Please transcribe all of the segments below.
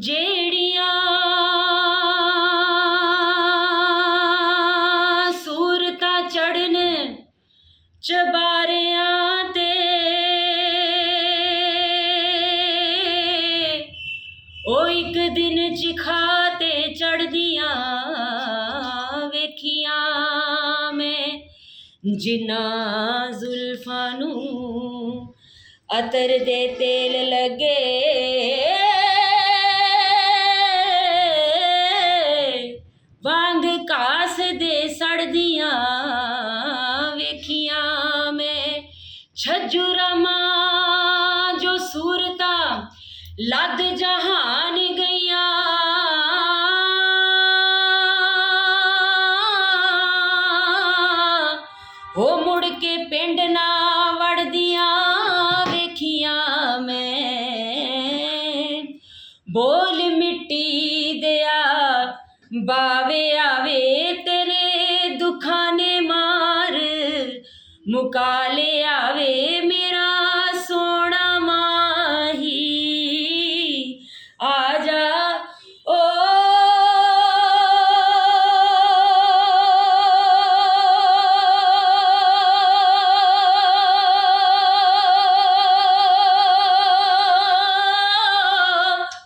ਜਿਹੜੀਆਂ ਸੂਰਤਾਂ ਚੜਨ ਚਬਾਰਿਆਂ ਤੇ ਉਹ ਇੱਕ ਦਿਨ ਚਿਖਾ ਤੇ ਚੜਦੀਆਂ ਵੇਖੀਆਂ ਮੈਂ, ਜਿਨ੍ਹਾਂ ਜ਼ੁਲਫਾਂ ਨੂੰ ਅਤਰ ਦੇ ਤੇਲ ਲੱਗੇ ਦੇ ਸੜਦੀਆਂ ਵੇਖੀਆਂ ਮੈਂ ਛੱਜੂ ਰਮਾ ਜੋ ਸੂਰਤਾਂ ਲੱਦ ਜਹਾਨ ਗਈਆਂ ਹੋ ਮੁੜ ਕੇ ਪਿੰਡ ਨਾ ਵੜਦੀਆਂ ਵੇਖੀਆਂ ਮੈਂ ਬੋਲ ਮਿੱਟੀ ਦਿਆ ਬਾਵੇ ਆਵੇ ਮੁਕਾ ਲਿਆਵੇ ਮੇਰਾ ਸੋਹਣਾ ਮਾਹੀ ਆ ਜਾ ਓ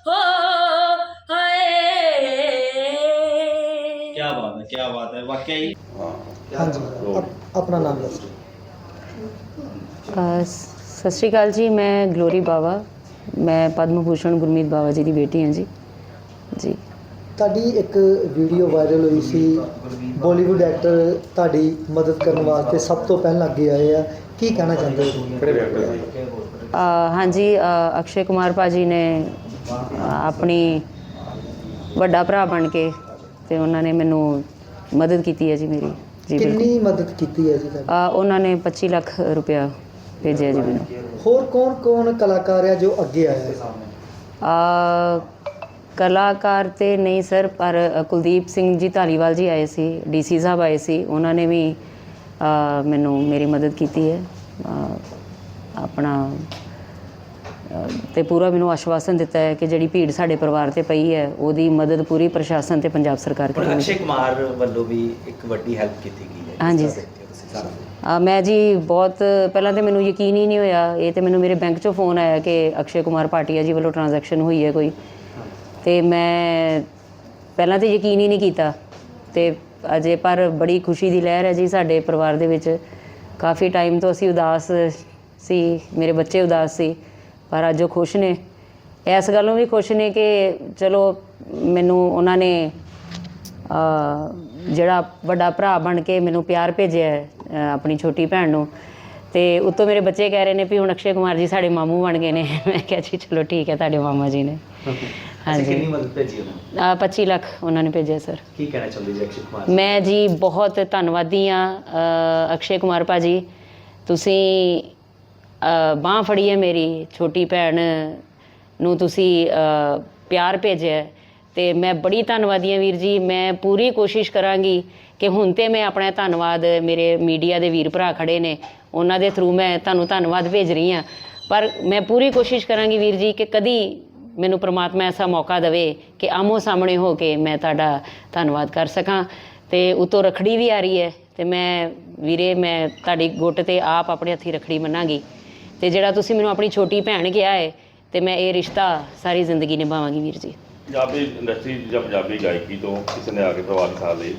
ਹੋ ਹਾਏ ਕੀ ਬਾਤ ਹੈ ਕੀ ਬਾਤ ਹੈ ਵਾਕਿਆ ਹੀ ਹਾਂਜੀ ਸਤਿ ਸ਼੍ਰੀ ਅਕਾਲ ਜੀ ਮੈਂ ਗਲੋਰੀ ਬਾਵਾ। ਮੈਂ ਪਦਮ ਭੂਸ਼ਣ ਗੁਰਮੀਤ ਬਾਵਾ ਜੀ ਦੀ ਬੇਟੀ ਹਾਂ ਜੀ। ਜੀ। ਤੁਹਾਡੀ ਇੱਕ ਵੀਡੀਓ ਵਾਇਰਲ ਹੋਈ ਸੀ ਬਾਲੀਵੁੱਡ ਐਕਟਰ ਤੁਹਾਡੀ ਮਦਦ ਕਰਨ ਵਾਸਤੇ ਸਭ ਤੋਂ ਪਹਿਲਾਂ ਅੱਗੇ ਆਏ ਆ। ਕੀ ਕਹਿਣਾ ਚਾਹੁੰਦੇ ਹੋ? ਹਾਂਜੀ ਅਕਸ਼ੇ ਕੁਮਾਰ ਭਾਜੀ ਨੇ ਆਪਣੀ ਵੱਡਾ ਭਰਾ ਬਣ ਕੇ ਤੇ ਉਹਨਾਂ ਨੇ ਮੈਨੂੰ ਮਦਦ ਕੀਤੀ ਹੈ ਜੀ ਮੇਰੀ। ਜੀ ਬਿਲਕੁਲ। ਕਿੰਨੀ ਮਦਦ ਕੀਤੀ ਹੈ ਜੀ ਅ, ਉਹਨਾਂ ਨੇ 25 ਲੱਖ ਰੁਪਇਆ ਭੇਜਿਆ ਜੀ ਮੈਨੂੰ। ਹੋਰ ਕੌਣ ਕੌਣ ਕਲਾਕਾਰ ਆ ਜੋ ਅੱਗੇ ਆਇਆ ਹੈ ਅ, ਕਲਾਕਾਰ ਤੇ ਨਹੀਂ ਸਰ ਪਰ ਕੁਲਦੀਪ ਸਿੰਘ ਜੀ ਧਾਲੀਵਾਲ ਜੀ ਆਏ ਸੀ ਡੀਸੀ ਸਾਹਿਬ ਆਏ ਸੀ ਉਹਨਾਂ ਨੇ ਵੀ ਮੈਨੂੰ ਮੇਰੀ ਮਦਦ ਕੀਤੀ ਹੈ। ਆਪਣਾ ਤੇ ਪੂਰਾ ਮੈਨੂੰ ਆਸ਼ਵਾਸਨ ਦਿੱਤਾ ਹੈ ਕਿ ਜਿਹੜੀ ਭੀੜ ਸਾਡੇ ਪਰਿਵਾਰ ਤੇ ਪਈ ਹੈ ਉਹਦੀ ਮਦਦ ਪੂਰੀ ਪ੍ਰਸ਼ਾਸਨ ਤੇ ਪੰਜਾਬ ਸਰਕਾਰ ਕਰੇਗੀ। ਅਕਸ਼ੇ ਕੁਮਾਰ ਵੱਲੋਂ ਵੀ ਇੱਕ ਵੱਡੀ ਹੈਲਪ ਕੀਤੀ ਗਈ ਹੈ। ਹਾਂਜੀ। ਤਰ੍ਹਾਂ ਤੁਸੀਂ ਸਾਰਾ ਅ, ਮੈਂ ਜੀ ਬਹੁਤ ਪਹਿਲਾਂ ਤੇ ਮੈਨੂੰ ਯਕੀਨ ਹੀ ਨਹੀਂ ਹੋਇਆ। ਇਹ ਤੇ ਮੈਨੂੰ ਮੇਰੇ ਬੈਂਕ ਚੋਂ ਫੋਨ ਆਇਆ ਕਿ ਅਕਸ਼ੇ ਕੁਮਾਰ ਭਾਟੀਆ ਜੀ ਵੱਲੋਂ ਟ੍ਰਾਂਜੈਕਸ਼ਨ ਹੋਈ ਹੈ ਕੋਈ। ਤੇ ਮੈਂ ਪਹਿਲਾਂ ਤੇ ਯਕੀਨ ਹੀ ਨਹੀਂ ਕੀਤਾ। ਤੇ ਅਜੇ ਪਰ ਬੜੀ ਖੁਸ਼ੀ ਦੀ ਲਹਿਰ ਹੈ ਜੀ ਸਾਡੇ ਪਰਿਵਾਰ ਦੇ ਵਿੱਚ। ਕਾਫੀ ਟਾਈਮ ਤੋਂ ਅਸੀਂ ਉਦਾਸ ਸੀ ਮੇਰੇ ਬੱਚੇ ਉਦਾਸ ਸੀ। ਪਰ ਅੱਜ ਉਹ ਖੁਸ਼ ਨੇ। ਇਸ ਗੱਲੋਂ ਵੀ ਖੁਸ਼ ਨੇ ਕਿ ਚਲੋ ਮੈਨੂੰ ਉਹਨਾਂ ਨੇ ਅ, ਜਿਹੜਾ ਵੱਡਾ ਭਰਾ ਬਣ ਕੇ ਮੈਨੂੰ ਪਿਆਰ ਭੇਜਿਆ ਆਪਣੀ ਛੋਟੀ ਭੈਣ ਨੂੰ। ਤੇ ਉੱਤੋਂ ਮੇਰੇ ਬੱਚੇ ਕਹਿ ਰਹੇ ਨੇ ਵੀ ਹੁਣ ਅਕਸ਼ੇ ਕੁਮਾਰ ਜੀ ਸਾਡੇ ਮਾਮੂ ਬਣ ਗਏ ਨੇ। ਮੈਂ ਕਿਹਾ ਜੀ ਚਲੋ ਠੀਕ ਹੈ ਤੁਹਾਡੇ ਮਾਮਾ ਜੀ ਨੇ। ਹਾਂਜੀ। ਕਿੰਨੀ ਮਦਦ ਭੇਜੀ ਉਹਨਾਂ ਨੂੰ? ਅ, 25 ਲੱਖ ਉਹਨਾਂ ਨੇ ਭੇਜਿਆ ਸਰ। ਕੀ ਕਹਿਣਾ ਚਾਹੁੰਦੇ ਜੀ ਅਕਸ਼ੇ ਕੁਮਾਰ ਮੈਂ ਜੀ ਬਹੁਤ ਧੰਨਵਾਦੀ ਆ ਅਕਸ਼ੇ ਕੁਮਾਰ ਭਾਜੀ। ਤੁਸੀਂ ਬਾਹ ਫੜੀ ਹੈ ਮੇਰੀ, ਛੋਟੀ ਭੈਣ ਨੂੰ ਤੁਸੀਂ ਪਿਆਰ ਭੇਜਿਆ ਹੈ। ਤੇ ਮੈਂ ਬੜੀ ਧੰਨਵਾਦੀ ਹਾਂ ਵੀਰ ਜੀ। ਮੈਂ ਪੂਰੀ ਕੋਸ਼ਿਸ਼ ਕਰਾਂਗੀ ਕਿ ਹੁਣ ਤੇ ਮੈਂ ਆਪਣਾ ਧੰਨਵਾਦ ਮੇਰੇ ਮੀਡੀਆ ਦੇ ਵੀਰ ਭਰਾ ਖੜੇ ਨੇ, ਉਹਨਾਂ ਦੇ ਥਰੂ ਮੈਂ ਤੁਹਾਨੂੰ ਧੰਨਵਾਦ ਭੇਜ ਰਹੀ ਹਾਂ। ਪਰ ਮੈਂ ਪੂਰੀ ਕੋਸ਼ਿਸ਼ ਕਰਾਂਗੀ ਵੀਰ ਜੀ ਕਿ ਕਦੀ ਮੈਨੂੰ ਪ੍ਰਮਾਤਮਾ ਐਸਾ ਮੌਕਾ ਦੇਵੇ ਕਿ ਆਮੋ ਸਾਹਮਣੇ ਹੋ ਕੇ ਮੈਂ ਤੁਹਾਡਾ ਧੰਨਵਾਦ ਕਰ ਸਕਾਂ। ਤੇ ਉਤੋਂ ਰਖੜੀ ਵੀ ਆ ਰਹੀ ਹੈ ਤੇ ਮੈਂ, ਵੀਰੇ, ਮੈਂ ਤੁਹਾਡੀ ਗੁੱਟ ਤੇ ਆਪ ਆਪਣੇ ਹੱਥੀ ਰਖੜੀ ਮੰਨਾਂਗੀ ਤੇ ਜਿਹੜਾ ਤੁਸੀਂ ਮੈਨੂੰ ਆਪਣੀ ਛੋਟੀ ਭੈਣ ਕਿਹਾ ਹੈ ਤੇ ਮੈਂ ਇਹ ਰਿਸ਼ਤਾ ਸਾਰੀ ਜ਼ਿੰਦਗੀ ਨਿਭਾਵਾਂਗੀ ਵੀਰ ਜੀ। ਪੰਜਾਬੀ ਇੰਡਸਟਰੀ ਜਾਂ ਪੰਜਾਬੀ ਗਾਇਕੀ ਤੋਂ ਕਿਸੇ ਨੇ ਆ ਕੇ ਪ੍ਰਭਾਵਿਤ ਸਾਥ ਲਈ?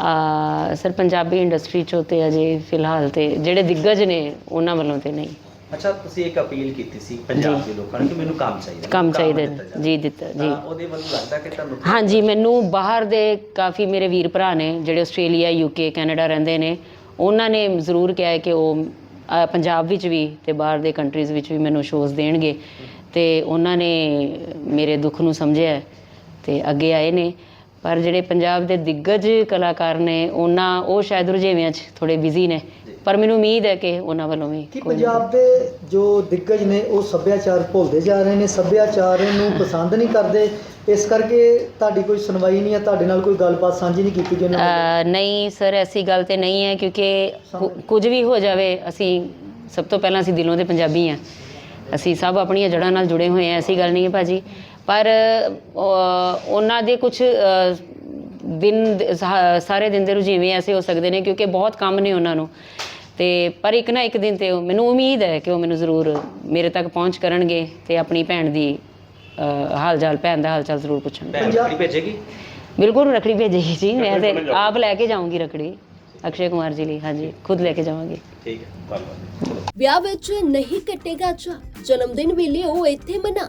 ਆ ਸਰ ਪੰਜਾਬੀ ਇੰਡਸਟਰੀ ਚੋਂ ਤੇ ਅਜੇ ਫਿਲਹਾਲ ਤੇ ਜਿਹੜੇ ਦਿੱਗਜ ਨੇ ਉਹਨਾਂ ਵੱਲੋਂ ਤੇ ਨਹੀਂ। ਅੱਛਾ ਤੁਸੀਂ ਇੱਕ ਅਪੀਲ ਕੀਤੀ ਸੀ ਪੰਜਾਬ ਦੇ ਲੋਕਾਂ ਨੂੰ ਕਿ ਮੈਨੂੰ ਕੰਮ ਚਾਹੀਦਾ ਕੰਮ ਚਾਹੀਦਾ। ਜੀ ਦਿੱਤਾ ਜੀ। ਉਹਦੇ ਵੱਲੋਂ ਲੱਗਦਾ ਕਿ ਤੁਹਾਨੂੰ ਹਾਂਜੀ ਮੈਨੂੰ ਬਾਹਰ ਦੇ ਕਾਫੀ ਮੇਰੇ ਵੀਰ ਭਰਾ ਨੇ ਜਿਹੜੇ ਆਸਟ੍ਰੇਲੀਆ ਯੂਕੇ ਕੈਨੇਡਾ ਰਹਿੰਦੇ ਨੇ ਉਹਨਾਂ ਨੇ ਜ਼ਰੂਰ ਕਿਹਾ ਹੈ ਕਿ ਉਹ ਪੰਜਾਬ ਵਿੱਚ ਵੀ ਤੇ ਬਾਹਰ ਦੇ ਕੰਟਰੀਜ਼ ਵਿੱਚ ਵੀ ਮੈਨੂੰ ਸ਼ੋਜ਼ ਦੇਣਗੇ। ਤੇ ਉਹਨਾਂ ਨੇ ਮੇਰੇ ਦੁੱਖ ਨੂੰ ਸਮਝਿਆ ਹੈ ਤੇ ਅੱਗੇ ਆਏ ਨੇ। ਪਰ ਜਿਹੜੇ ਪੰਜਾਬ ਦੇ ਦਿੱਗਜ ਕਲਾਕਾਰ ਨੇ, ਉਹਨਾਂ, ਉਹ ਸ਼ਾਇਦ ਰੁਝੇਵਿਆਂ 'ਚ ਥੋੜੇ ਬਿਜ਼ੀ ਨੇ। ਪਰ ਮੈਨੂੰ ਉਮੀਦ ਹੈ ਕਿ ਉਹਨਾਂ ਵੱਲੋਂ ਵੀ ਕਿ ਕੋਈ ਨਾ ਪੰਜਾਬ ਦੇ ਜੋ ਦਿੱਗਜ ਨੇ ਉਹ ਸੱਭਿਆਚਾਰ ਭੁੱਲਦੇ ਜਾ ਰਹੇ ਨੇ ਸੱਭਿਆਚਾਰ ਨੂੰ ਪਸੰਦ ਨਹੀਂ ਕਰਦੇ। ਇਸ ਕਰਕੇ ਤੁਹਾਡੀ ਕੋਈ ਸੁਣਵਾਈ ਨਹੀਂ ਹੈ ਤੁਹਾਡੇ ਨਾਲ ਕੋਈ ਗੱਲਬਾਤ ਸਾਂਝੀ ਨਹੀਂ ਕੀਤੀ ਜਿਹਨਾਂ ਅ, ਨਹੀਂ ਸਰ ਐਸੀ ਗੱਲ ਤੇ ਨਹੀਂ ਹੈ ਕਿਉਂਕਿ ਕੁ- ਕੁਝ ਵੀ ਹੋ ਜਾਵੇ ਅਸੀਂ ਸਭ ਤੋਂ ਪਹਿਲਾਂ ਅਸੀਂ ਦਿਲੋਂ ਦੇ ਪੰਜਾਬੀ ਹਾਂ। ਅਸੀਂ ਸਭ ਆਪਣੀਆਂ ਜੜ੍ਹਾਂ ਨਾਲ ਜੁੜੇ ਹੋਏ ਹਾਂ ਐਸੀ ਗੱਲ ਨਹੀਂ ਹੈ ਭਾਜੀ। ਪਰ ਉਹਨਾਂ ਦੇ ਕੁਝ ਦਿਨ ਦੇ- ਸਾ- ਸਾਰੇ ਦਿਨ ਦੇ ਰੁਝੇਵੇਂ ਐਸੇ ਹੋ ਸਕਦੇ ਨੇ ਕਿਉਂਕਿ ਬਹੁਤ ਕੰਮ ਨੇ ਉਹਨਾਂ ਨੂੰ। ਤੇ ਪਰ ਇੱਕ ਨਾ ਇੱਕ ਦਿਨ ਤੇ ਉਹ- ਮੈਨੂੰ ਉਮੀਦ ਹੈ ਕਿ ਉਹ ਮੈਨੂੰ ਜ਼ਰੂਰ ਮੇਰੇ ਤੱਕ ਪਹੁੰਚ ਕਰਨਗੇ ਤੇ ਆਪਣੀ ਭੈਣ ਦੀ ਅ, ਹਾਲ ਚਾਲ ਭੈਣ ਦਾ ਹਾਲ ਚਾਲ ਜ਼ਰੂਰ ਪੁੱਛਣਗੇ। ਭੈਣ ਰੱਖੜੀ ਭੇਜੇਗੀ? ਬਿਲਕੁਲ ਰਖੜੀ ਭੇਜੇਗੀ ਜੀ ਮੈਂ ਤੇ? ਆਪ ਲੈ ਕੇ ਜਾਊਂਗੀ ਰਖੜੀ ਅਕਸ਼ੇ ਕੁਮਾਰ ਜੀ ਲਈ ਹਾਂਜੀ ਖੁਦ ਲੈ ਕੇ ਜਾਵਾਂਗੀ। ਠੀਕ ਹੈ ਧੰਨਵਾਦ। ਵਿਆਹ ਵਿੱਚ ਨਹੀਂ ਕੱਟੇਗਾ ਚਾ ਜਨਮ ਦਿਨ ਵੇਲੇ ਉਹ ਇੱਥੇ ਮਨਾ।